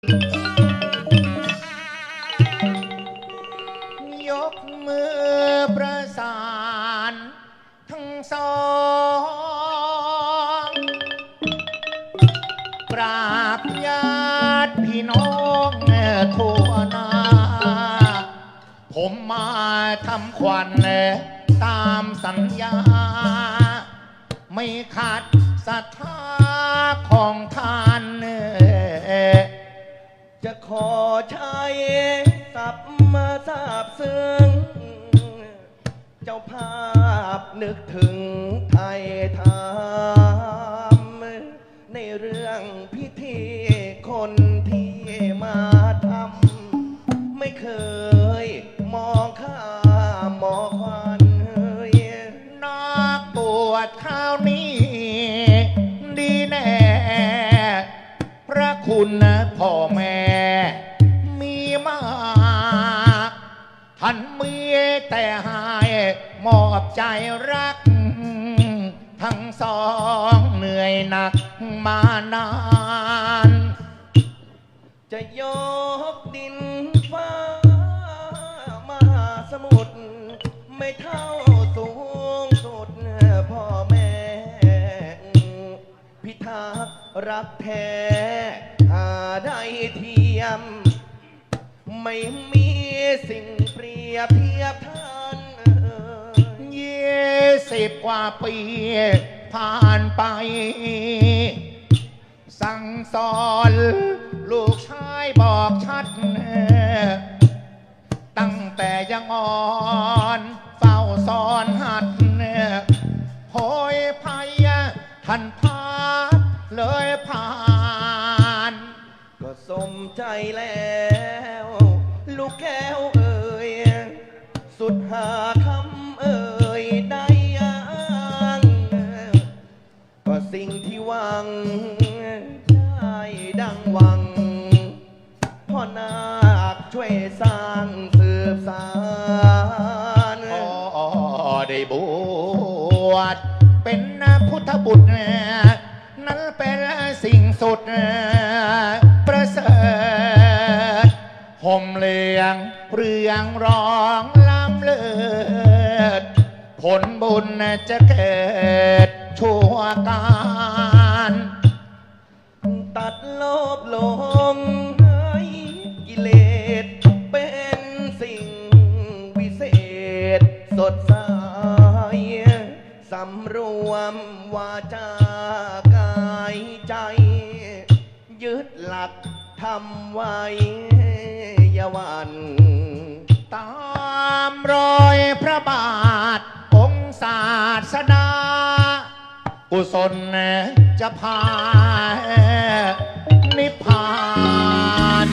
ยกมือประสาน ทั้งสองกราบญาติพี่น้องทั่วนา ผมมาทำควันตามสัญญา ไม่ขัดศรัทธาของท่าน ใช้สับมาทราบซึ้งเจ้าภาพนึกถึงไทยทามในเรื่องพิธีคนที่มาทำไม่เคยมองข้ามมองควันนักบวชคราวนี้ ดีแน่ พระคุณนะพ่อแม่ แต่หายมอบใจรัก ทั้งสองเหนื่อยหนักมานาน จะยกดินฟ้ามาสมุทรไม่เท่าสูงสุดพ่อแม่ พิทักษ์รักแท้หาได้เทียม ไม่มีสิ่งเปรียบเทียบท่า สิบกว่าปีผ่านไป สั่งสอนลูกชายบอกชัด ตั้งแต่ยังอ่อน งได้ดังหวังพ่อนาคช่วยสร้างสืบสารพอได้บวชเป็นพุทธบุตร นั้นเป็นสิ่งสุด ประเสริฐห่มเหลืองเรืองร้องล้ำเลิศผลบุญจะเกิดชั่วกา รตัดโลภหลงให้กิเลสเป็นสิ่งวิเศษ สดใสสำรวมวาจากายใจ ยึดหลักทำไว้ยาวันตามรอยพระบาทองศาสดา กุศลจะพา นิพพาน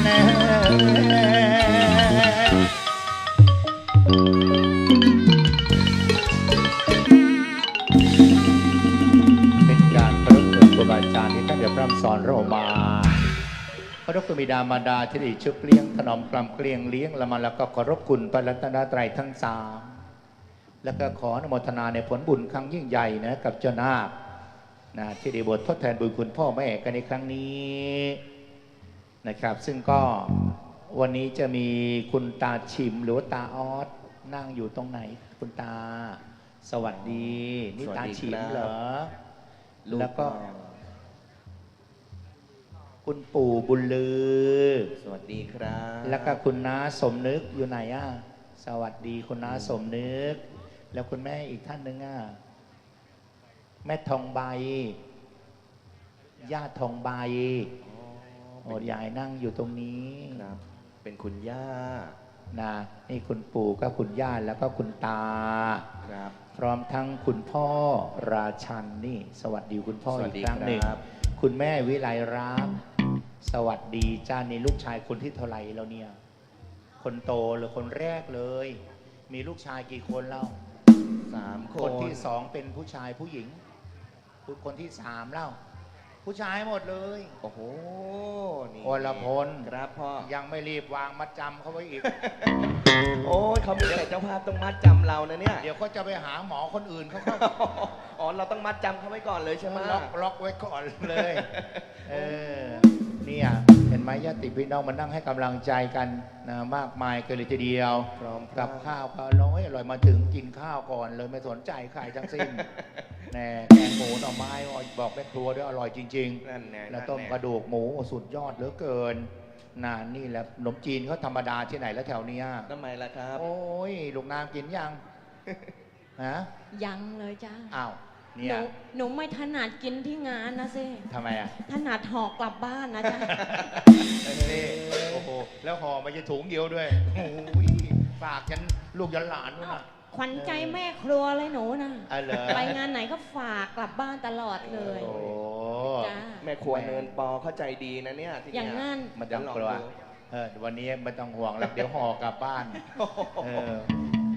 เป็นการเรพคุณครูบาอาจารย์ที่ท่านได้พร่ำสอนเรามาพระดรบิดามารดาที่ได้ชุบเลี้ยงถนอมกลำเกลียงเลี้ยงละมาแล้วก็ขอรบคุณพระรัตนตรัยทั้งสามแล้วก็ขออนุโมทนาในผลบุญครั้งยิ่งใหญ่นะกับเจ้านาค นะที่ได้บททดแทนบุญคุณพ่อแม่กันในครั้งนี้นะครับ ซึ่งก็วันนี้จะมีคุณตาชิมหรือว่าตาออสนั่งอยู่ตรงไหน คุณตา สวัสดีนี่สวัสดีตาชิมครับเหรอลูกแล้วก็ คุณปู่บุญลือ สวัสดีครับ แล้วก็คุณน้าสมนึกอยู่ไหนอะสวัสดีคุณน้าสมนึก แล้วคุณแม่อีกท่านหนึ่งอะ แม่ทองใบย่าทองใบอ๋อโอ้ยายนั่งอยู่ตรงนี้ครับ เป็นคุณย่านะนี่คุณปู่ก็คุณย่าแล้วก็คุณตาครับพร้อมทั้งคุณพ่อราชันนี่ สวัสดีคุณพ่อสวัอีสกดีครั้งหนึ่งครับคุณแม่วิไลรักษ์สวัสดีจ้านี่ลูกชายคนที่เท่าไหร่แล้วเนี่ย คนโตหรือคนแรกเลย มีลูกชายกี่คนเล่าสามคคนนที่สองเป็นผู้ชายผู้หญิง คนที่สามเล่า ผู้ชายหมดเลย โอ้โหนี่โอลพล ครับพ่อ ยังไม่รีบวางมัดจำเขาไว้อีก โอ้ยเขามีแต่เจ้าภาพต้องมัดจำเรานะเนี่ย เดี๋ยวเขาจะไปหาหมอคนอื่นเขาก็อ๋อ เราต้องมัดจำเขาไว้ก่อนเลยใช่ไหมล็อกล็อกไว้ก่อนเลยเออเนี่ยเห็นไหมไหมญาติพี่น้องมานั่งให้กำลังใจกันนะมากมายกันเลยทีเดียวพร้อมกับข้าวก็อร้อยอร่อยมาถึงกินข้าวก่อนเลยไม่สนใจใครทั้งสิ้น แน่แกงหมูหน่อไม้บอกแม่ครัวด้วยอร่อยจริงนั่นแน่ๆแล้วต้มนั่นกระดูกหมูโอ้สุดยอดเหลือเกินนานนี่แหละขนมจีนเขาธรรมดาที่ไหนแล้วแถวเนี้ยทำไมล่ะครับ โอ้ยลูกนางกินยังฮะยังเลยจ้าอ้าวหเนี่ยนูหนูไม่ถนัดกินที่งานนะสิทำไมอะถนัดหอกกลับบ้านนะจ๊ะนี่โอ้โหแล้วห่อมาจะถุงเดียวด้วยโอ้ยฝากฉันลูกยันหลานนู่นน่ะ ขวัญใจแม่ครัวเลยหนูนะอะเหรอ ไปงานไหนก็ฝากกลับบ้านตลอดเลย โอ้จ้า แม่ครัวเนินปอเข้าใจดีนะเนี่ยที่อย่างเนี้ยงั้นมันต้องกลัวเออวันนี้ไม่ต้องห่วงแล้วเดี๋ยวห่อกลับบ้านเออ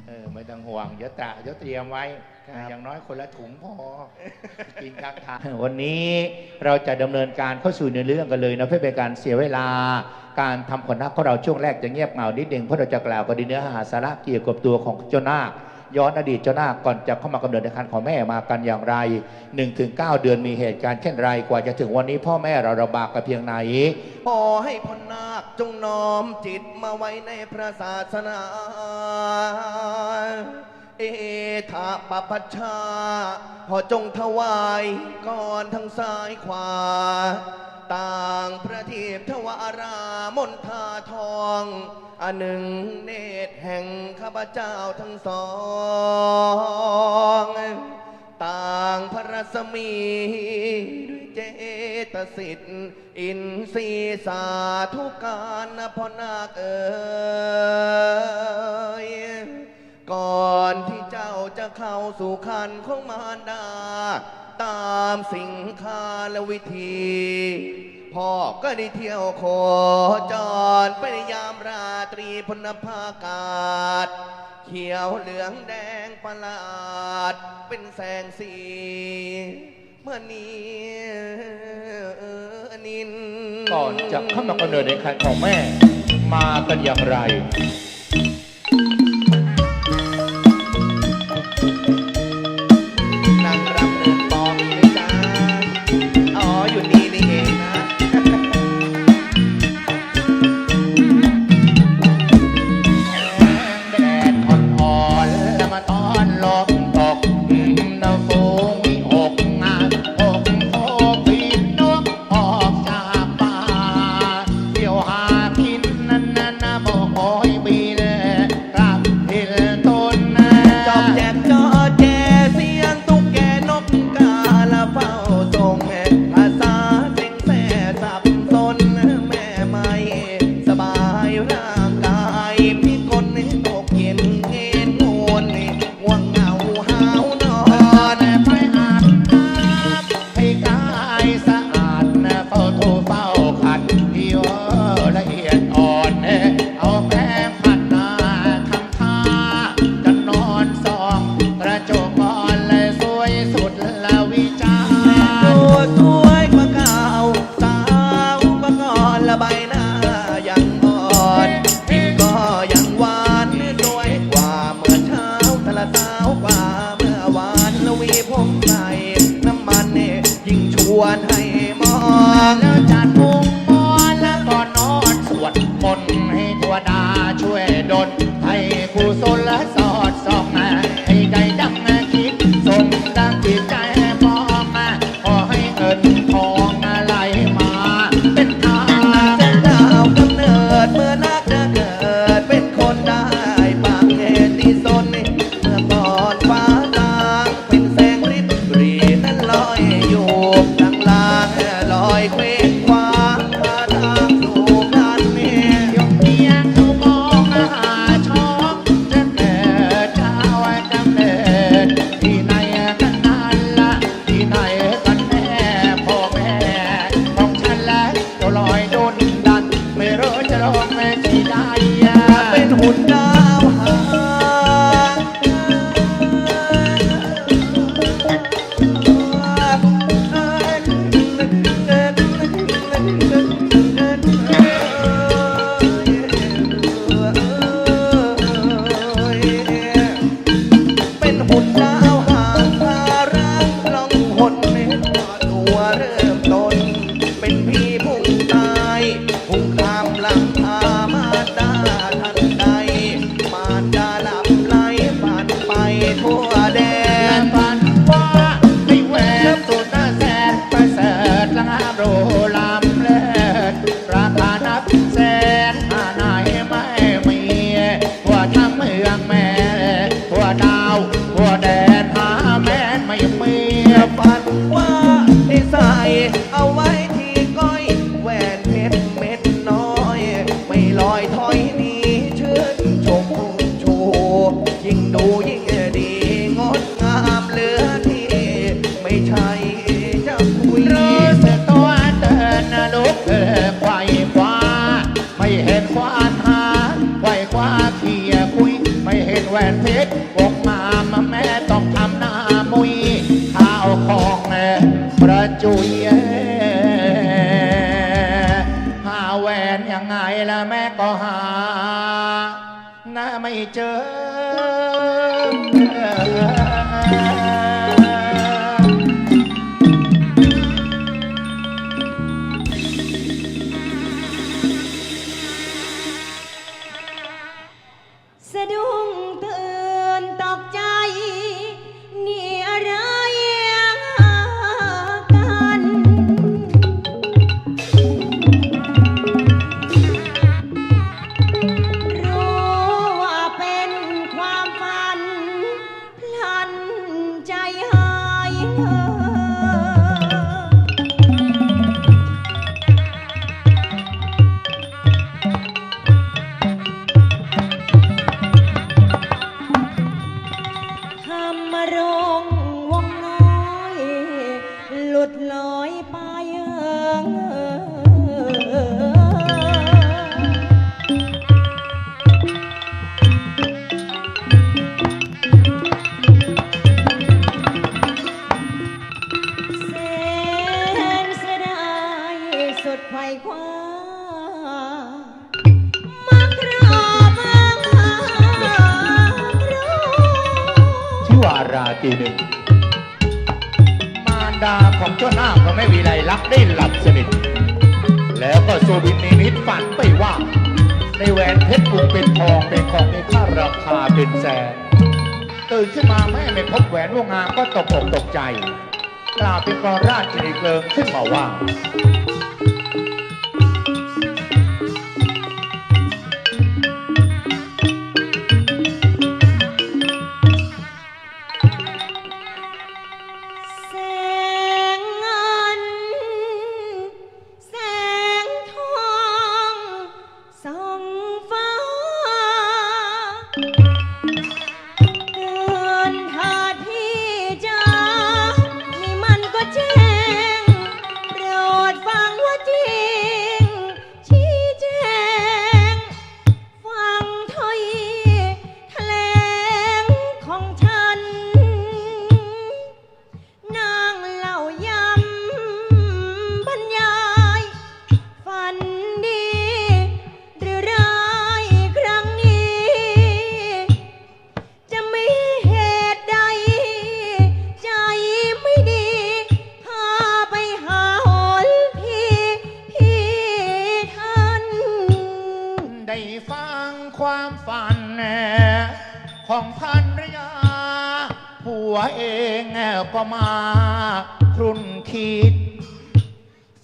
เออไม่ต้องห่วงเดี๋ยวตะเดี๋ยวเตรียมไว้ครับ อย่างน้อยคนละถุงพอกินกลางทางวันนี้เราจะดำเนินการเข้าสู่ในอเรื่องกันเลยนะเพื่อเป็นการเสียเวลา การทำขนนักของเราช่วงแรกจะเงียบเหงานิดหนึ่งเพราะเราจะกล่าวกันในเนื้อหาสาระเกี่ยวกับตัวของเจ้านาคย้อนอดีตเจ้านาคก่อนจะเข้ามากำเนิดในคันของแม่มากันอย่างไร1นถึงเเดือนมีเหตุการณ์เช่นไรกว่าจะถึงวันนี้พ่อแม่เราระบากกันเพียงไหนขอให้พ่อนาคจงน้อมจิตมาไว้ในพระศาสนา เอทาปปัชชาพอจงถวายก่อนทั้งซ้ายขวา ต่างพระเทพทวารามนทาทองอันหนึ่งเนตรแห่งข้าพเจ้าทั้งสอง ต่างพระรัศมีด้วยเจตสิทธิ์อินทรีสาธุการนพนาคเอ๋ยก่อนที่เจ้าจะเข้าสู่คันของมารดา ตามสิงคาและวิธี พ่อก็ได้เที่ยวโคจรไปในยามราตรีพลภากาศ เขียวเหลืองแดงประหลาด เป็นแสงสี เมื่อนี้นิน ก่อนจะเข้ามากำเนิดในคันของแม่ มากันอย่างไร มืองแม่ ประจุยเย่หาแหวนยังไงละแม่ก็หาน่าไม่เจอ ไลลักได้หลับสนิท แล้วก็โซบินนิมิตฝันไปว่า ในแหวนเพชรปุกเป็นทองเป็นของมีค่าราคาเป็นแสนตื่นขึ้นมาแม่ไม่พบแหวนวงงามก็ตกอกตกใจกล่าวเป็นกรราชนิเกลิงขึ้นมาว่า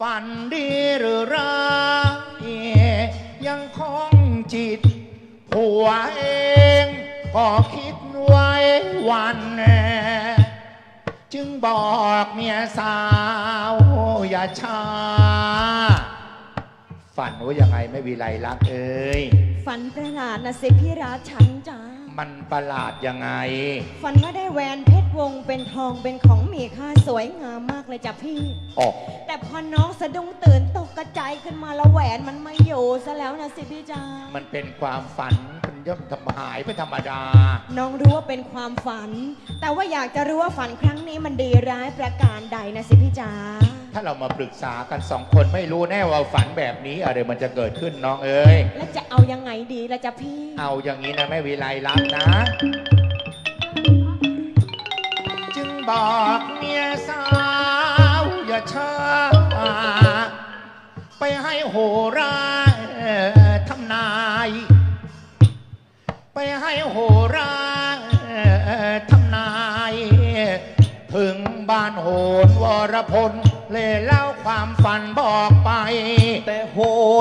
ฝันดีหรือร้ายยังคงจิตผัวเองก็คิดไว้วันจึงบอกเมียสาว อย่าช้า ฝันว่ายังไงไม่วิไลลักเอ้ย ฝันประหลาดนะสิพี่ราชันจ้า มันประหลาดยังไง ฝันว่าได้แหวนเพชรวงเป็นทองเป็นของมีค่าสวยงามมากเลยจ้ะพี่ออกแต่พอน้องสะดุ้งตื่นตกกระจายขึ้นมาแล้วแหวนมันไม่อยู่ซะแล้วนะสิพี่จ้ามันเป็นความฝันมันย่อมทำหายไปธรรมดา น้องรู้ว่าเป็นความฝัน แต่ว่าอยากจะรู้ว่าฝันครั้งนี้มันดีร้ายประการใดนะสิพี่จ๋า ถ้าเรามาปรึกษากันสองคนไม่รู้แน่ว่าฝันแบบนี้อะไรมันจะเกิดขึ้นน้องเอ้ย แล้วจะเอายังไงดีล่ะจ๊ะพี่ เอาอย่างนี้นะแม่วิไลลักษณ์นะ จึงบอกเมียสาวอย่าช้าไปให้โหราทำนาย ไปให้โหราายถึงบ้านโหนวรพลเล่เล่าความฝันบอกไป แต่โห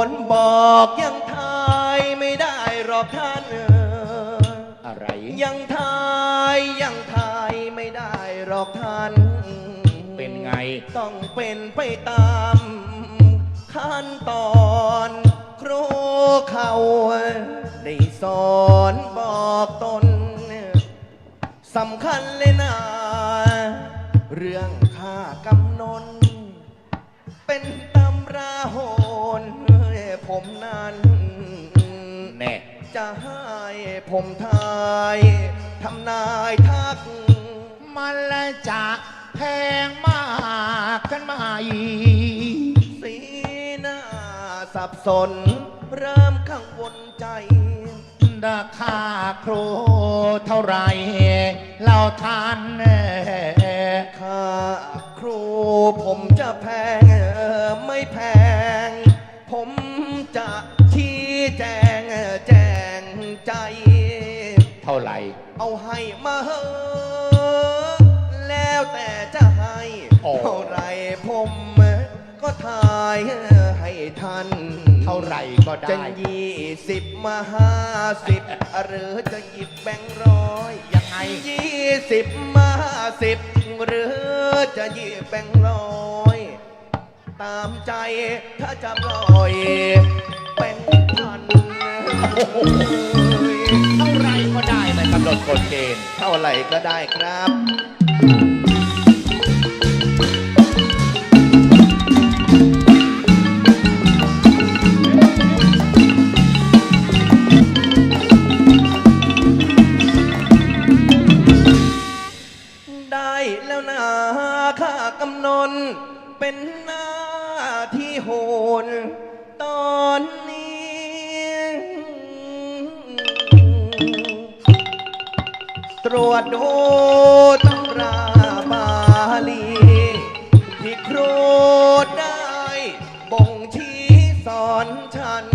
นบอกยังทายไม่ได้หรอกท่านเอออะไร ยังทายยังทายไม่ได้หรอกท่านเป็นไง ต้องเป็นไปตามขั้นตอนครูเขาได้สอนบอกตนสำคัญเลยนะ เรื่องค่ากำนน เป็นตำราโหนผมนั้น แน่ จะให้ผมทายทำนายทัก มันละจะแพงมากกันไหมสีหน้าสับสน เริ่มกังวลใจราคาครูเท่าไหรเราทาน แน่ค่าครูผมจะแพงเอ่อไม่แพง ผมจะชี้แจงแจงใจ เท่าไหร่ เอาให้มาเหอะแล้วแต่จะให้โอ้ เท่าไรผมก็ทายให้ทัน เท่าไหร่ก็จะได้ยี่สิบมาห้าสิบหรือจะหยิบแบงค์ร้อยยังไงยี่สิบมาห้าสิบหรือจะหยิบแบงค์ร้อยตามใจถ้าจะปล่อยเป็นพันเท่าไหร่ก็ได้ไม่กำหนดกฎเกณฑ์เท่าไหร่ก็ได้ครับ รวจดูตำราบาลี ที่ครูได้บ่งชี้สอนฉัน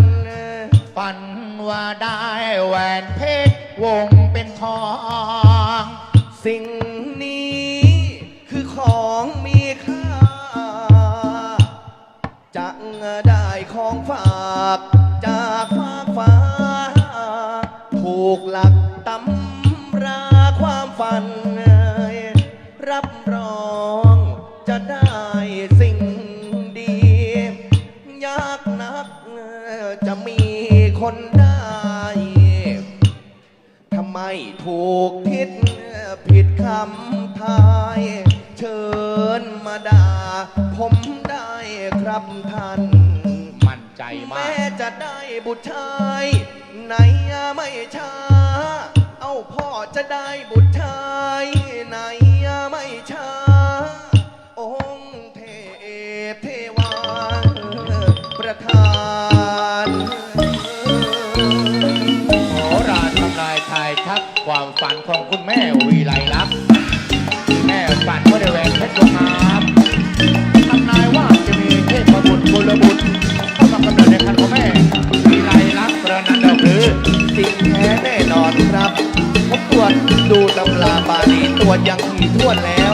ฝันว่าได้แหวนเพชรวงเป็นทอง สิ่ง ครับท่าน มั่นใจมาแม้กจะได้บุตรชายไหนไม่ช้า เอาพ่อจะได้บุตรชายไหนไม่ช้า องค์เทพเทวาประธานโหราทำนายทายทักความฝันของคุณแม่วีไลลักษณ์แม่ฝันว่าได้แหวนเพชรวงงาม พบุตรกุลบุตรเข้ามากำเนิดในคันของแม่มีไรลักษณ์ประนันดอกหรือสิ่งแท้แน่นอนครับผมตรวจดูตำราบาลีตรวจอย่างถี่ถ้วนแล้ว